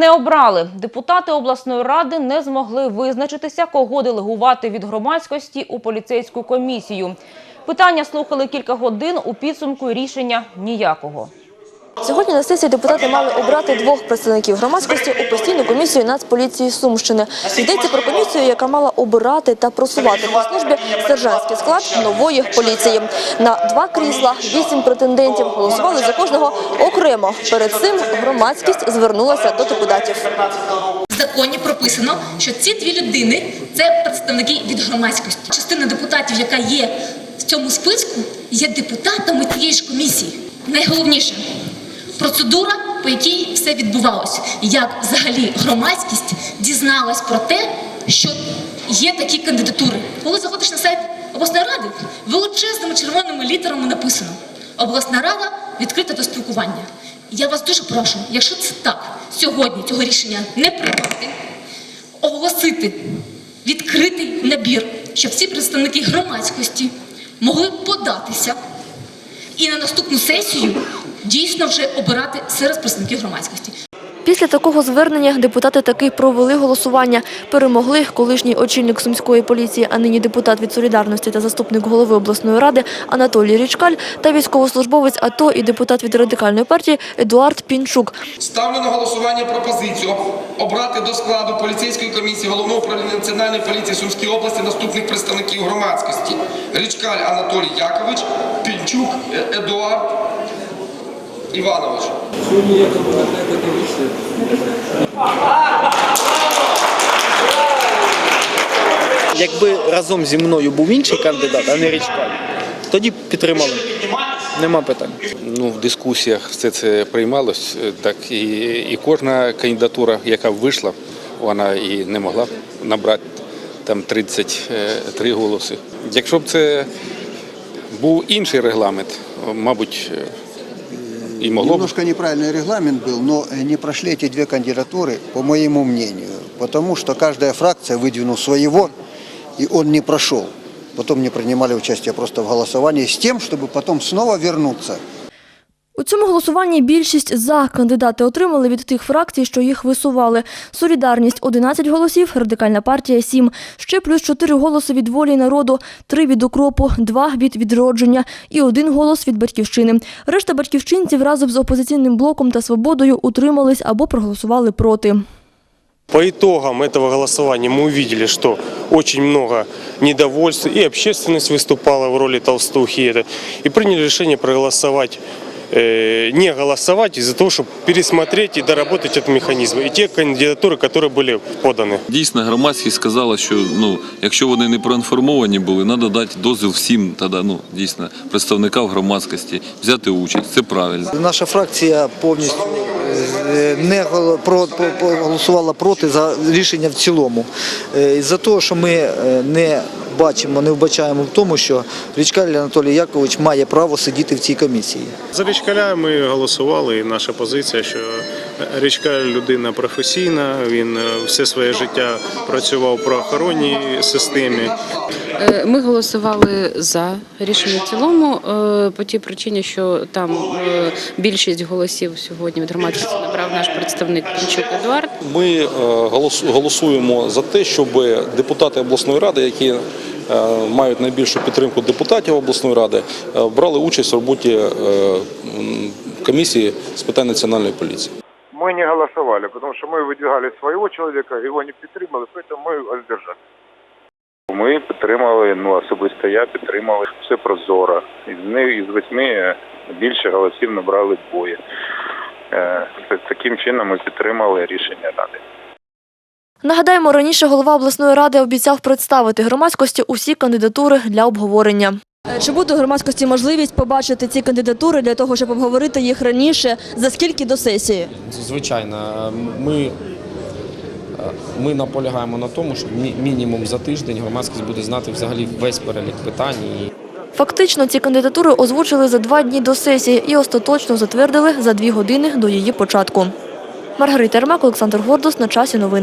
не обрали. Депутати обласної ради не змогли визначитися, кого делегувати від громадськості у поліцейську комісію. Питання слухали кілька годин, у підсумку рішення ніякого. Сьогодні на сесії депутати мали обрати двох представників громадськості у постійну комісію Нацполіції Сумщини. Йдеться про комісію, яка мала обирати та просувати по службі сержантський склад нової поліції. На два крісла вісім претендентів голосували за кожного окремо. Перед цим громадськість звернулася до депутатів. В законі прописано, що ці дві людини це представники від громадськості. Частина депутатів, яка є в цьому списку, є депутатами цієї ж комісії. Найголовніше процедура, по якій все відбувалося. Як взагалі громадськість дізналась про те, що є такі кандидатури. Коли заходиш на сайт обласної ради, величезними червоними літерами написано: обласна рада відкрита до спілкування. Я вас дуже прошу, якщо це так, сьогодні цього рішення не приймати, оголосити відкритий набір, щоб всі представники громадськості могли податися і на наступну сесію дійсно вже обирати серед представників громадськості. Після такого звернення депутати таки провели голосування. Перемогли колишній очільник сумської поліції, а нині депутат від солідарності та заступник голови обласної ради Анатолій Річкаль та військовослужбовець АТО і депутат від радикальної партії Едуард Пінчук. Ставлю на голосування пропозицію обрати до складу поліцейської комісії головного управління національної поліції Сумської області наступних представників громадськості: Річкаль Анатолій Якович, Пінчук Е- Едуард Іванович. Якби разом зі мною був інший кандидат, а не Річкаль, тоді б підтримали. Нема питань. Ну, в дискусіях все це приймалось, е, так і, і кожна кандидатура, яка вийшла, вона і не могла набрати там 33 голоси. Якщо б це був інший регламент, мабуть, е, і могло б. Немножко неправильный регламент был, но э, не прошли эти две кандидатуры, по моему мнению. Потому что каждая фракция выдвинула своего, и он не прошел. Потом не принимали участие просто в голосовании с тем, чтобы потом снова вернуться. У цьому голосуванні більшість за кандидати отримали від тих фракцій, що їх висували. Солідарність – 11 голосів, Радикальна партія – 7. Ще плюс 4 голоси від «Волі народу», 3 від «Укропу», 2 від «Відродження» і один голос від «Батьківщини». Решта батьківщинців разом з опозиційним блоком та «Свободою» утримались або проголосували проти. По итогам этого голосования мы увидели, что очень много недовольств, и общественность выступала в роли толстухи, это, и приняли решение проголосовать, э, не голосовать из-за того, чтобы пересмотреть и доработать этот механизм, и те кандидатуры, которые были поданы. Дійсно, громадськість сказала, що ну, якщо вони не проінформовані були, треба дати дозвіл всім тоді, ну, дійсно, представникам громадськості взяти участь. Це правильно. Наша фракція повністю е, не голо- про, по- по- голосувала проти за рішення в цілому. Е, Із-за того, що ми е, не бачимо, не вбачаємо в тому, що Річкаль Анатолій Якович має право сидіти в цій комісії. За Річкаля ми голосували, і наша позиція, що Річкаль людина професійна, він е, все своє життя працював в правоохоронній системі. Е, Ми голосували за рішення в цілому е, по тій причині, що там більшість голосів сьогодні від громадськості набрав наш представник Пінчук Едуард. Ми голосуємо за те, щоб депутати обласної ради, які мають найбільшу підтримку депутатів обласної ради, е, брали участь в роботі е, м, комісії з питань національної поліції. Мы не голосовали, потому что мы выдвигали своего человека, его не підтримали, поэтому ми воздержались. Ми підтримали, ну особисто я підтримали все прозоро. Із них із восьми е, більше голосів набрали двоє. Е, це- Таким чином ми підтримали рішення ради. Нагадаємо, раніше голова обласної ради обіцяв представити громадськості усі кандидатури для обговорення. Чи буде у громадськості можливість побачити ці кандидатури для того, щоб обговорити їх раніше? За скільки до сесії? Звичайно, ми, ми наполягаємо на тому, що мінімум за тиждень громадськість буде знати взагалі весь перелік питань. Фактично, ці кандидатури озвучили за два дні до сесії і остаточно затвердили за дві години до її початку. Маргарита Ермак, Олександр Гордус. На часі новин.